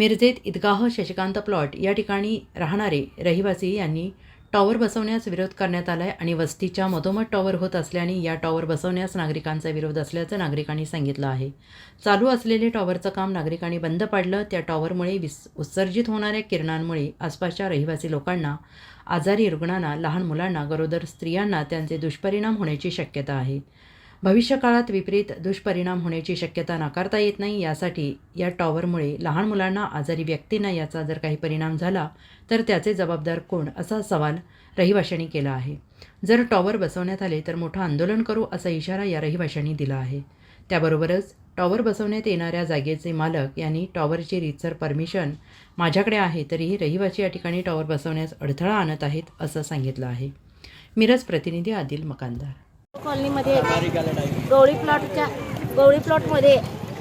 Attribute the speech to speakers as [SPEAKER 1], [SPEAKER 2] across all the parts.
[SPEAKER 1] मिरजेत ईदगाह Shashikant plot या ठिकाणी राहणारे रहिवासी यांनी टॉवर बसवण्यास विरोध करण्यात आला आहे आणि वस्तीच्या मधोमध टॉवर होत असल्याने या टॉवर बसवण्यास नागरिकांचा विरोध असल्याचं नागरिकांनी सांगितलं आहे. चालू असलेले टॉवरचं काम नागरिकांनी बंद पाडलं. त्या टॉवरमुळे विस उत्सर्जित होणाऱ्या किरणांमुळे आसपासच्या रहिवासी लोकांना आजारी रुग्णांना लहान मुलांना गरोदर स्त्रियांना त्यांचे दुष्परिणाम होण्याची शक्यता आहे. भविष्यकाळात विपरीत दुष्परिणाम होण्याची शक्यता नाकारता येत नाही यासाठी या टॉवरमुळे लहान मुलांना आजारी व्यक्तींना याचा जर काही परिणाम झाला तर त्याचे जबाबदार कोण असा सवाल रहिवाशांनी केला आहे. जर टॉवर बसवण्यात आले तर मोठं आंदोलन करू असा इशारा या रहिवाशांनी दिला आहे. त्याबरोबरच टॉवर बसवण्यात येणाऱ्या जागेचे मालक यांनी टॉवरची रीतसर परमिशन माझ्याकडे आहे तरीही रहिवासी या ठिकाणी टॉवर बसवण्यास अडथळा आणत आहेत असं सांगितलं आहे. मिरज प्रतिनिधी आदिल मकानदार.
[SPEAKER 2] कॉलनीमध्ये गवळी प्लॉटच्या गवळी प्लॉटमध्ये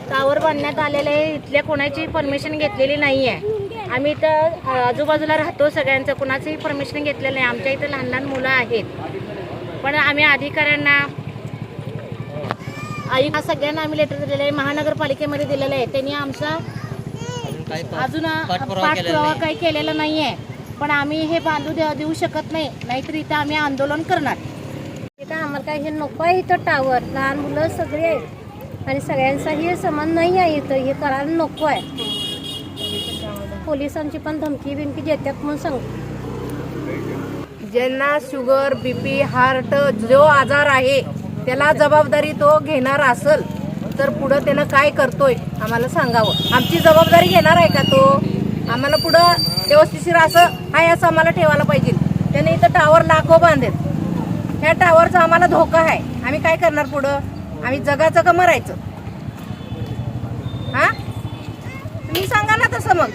[SPEAKER 2] टावर बांधण्यात आलेले आहे. इथल्या कोणाची परमिशन घेतलेली नाही आहे आम्ही इथं आजूबाजूला राहतो सगळ्यांचं. कोणाचंही परमिशन घेतलेलं नाही. आमच्या इथं लहान लहान मुलं आहेत. पण आम्ही अधिकाऱ्यांना आई सगळ्यांना आम्ही लेटर दिलेलं आहे. महानगरपालिकेमध्ये दिलेलं आहे. त्यांनी आमचा अजून पाठपुरावा काही केलेला नाही आहे पण आम्ही हे बांधू दे- देऊ शकत नाही. नाहीतर इथं आम्ही आंदोलन करणार.
[SPEAKER 3] तर आम्हाला काय हे नको आहे इथं टावर लहान मुलं सगळे आहेत. आणि सगळ्यांचाही हे समान नाही आहे इथं. हे करायला नको आहे. पोलिसांची पण धमकी बिमकी देतात म्हणून सांग.
[SPEAKER 4] ज्यांना शुगर बीपी हार्ट जो आजार आहे त्याला जबाबदारी तो घेणार असल तर पुढं त्यानं काय करतोय आम्हाला सांगावं. आमची जबाबदारी घेणार आहे का तो? आम्हाला पुढं व्यवस्थिशीर असं आहे असं आम्हाला ठेवायला पाहिजे. त्याने इथं टावर लाखो बांधेल ह्या टावरचा आम्हाला धोका आहे. आम्ही काय करणार पुढं? आम्ही जगाचं का मरायचं. हा? तुम्ही सांगा ना तसं मग.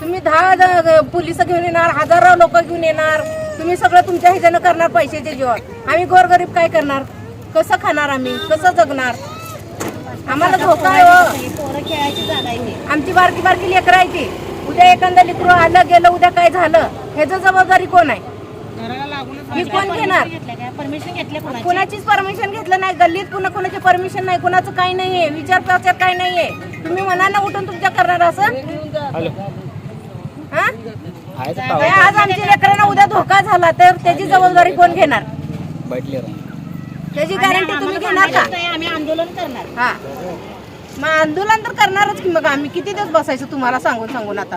[SPEAKER 4] तुम्ही दहा पोलीस घेऊन येणार हजारो लोक घेऊन येणार. तुम्ही सगळं तुमच्या ह्याच्यानं करणार पैशाच्या जीवावर आम्ही गोरगरीब काय करणार? कसं खाणार आम्ही? कसं जगणार? आम्हाला धोका आहे ही. आमची बारकी बारकी लेकरं आहे ती. उद्या एखादं लेकरू आलं गेलं उद्या काय झालं? ह्याचं जबाबदारी कोण आहे? कोण घेणार?
[SPEAKER 2] घेतलं काय? परमिशन घेतले कोणाची?
[SPEAKER 4] कुणाचीच परमिशन घेतलं नाही. गल्लीत कुणा कुणाची परमिशन नाही. कुणाचं काही नाहीये. विचार प्रचार काही नाहीये. तुम्ही मनानं उठून तुमच्या करणार असं? हा? आज आमच्या लेकरांना उद्या धोका झाला तर त्याची जबाबदारी कोण घेणार? त्याची गॅरंटी तुम्ही घेणार का?
[SPEAKER 2] आम्ही आंदोलन करणार.
[SPEAKER 4] हा. मग आंदोलन तर करणारच की मग आम्ही किती दिवस बसायचं तुम्हाला सांगून सांगून आता?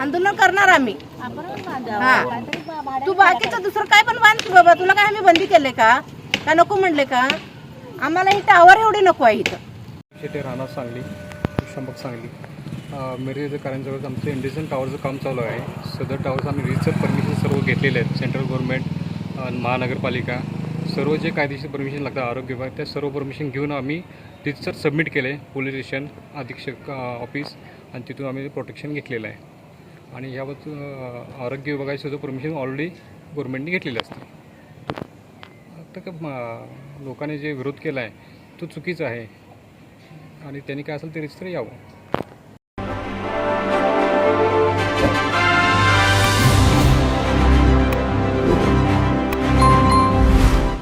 [SPEAKER 4] आंदोलन करणार आम्ही. हा. तू बाकीचं दुसरं काय पण बांध की बाबा? तुला काय आम्ही बंदी केले का? का नको म्हणले का? आम्हाला ही टावर एवढी नको आहे इथं.
[SPEAKER 5] शेटे राहणार सांगली शंभक सांगली. मिरजेच्या कार्यांजवळ आमचं इंडिजन टावरचं काम चालू आहे. सदर टावरचं आम्ही रिसर्च परमिशन सर्व घेतलेले आहेत. सेंट्रल गव्हर्नमेंट महानगरपालिका. सर्व जे कायदेशीर परमिशन लागतात आरोग्य विभाग त्या सर्व परमिशन घेऊन आम्ही रिसर्च सबमिट केले. पोलीस स्टेशन अधीक्षक ऑफिस आणि तिथून आम्ही प्रोटेक्शन घेतलेलं आहे. आणि यावर आरोग्य विभागाची सुद्धा परमिशन ऑलरेडी गव्हर्नमेंटने घेतलेली असते. आता का लोकांनी जे विरोध केला आहे तो चुकीचा आहे. आणि त्यांनी काय असेल ते रिस्तर यावं.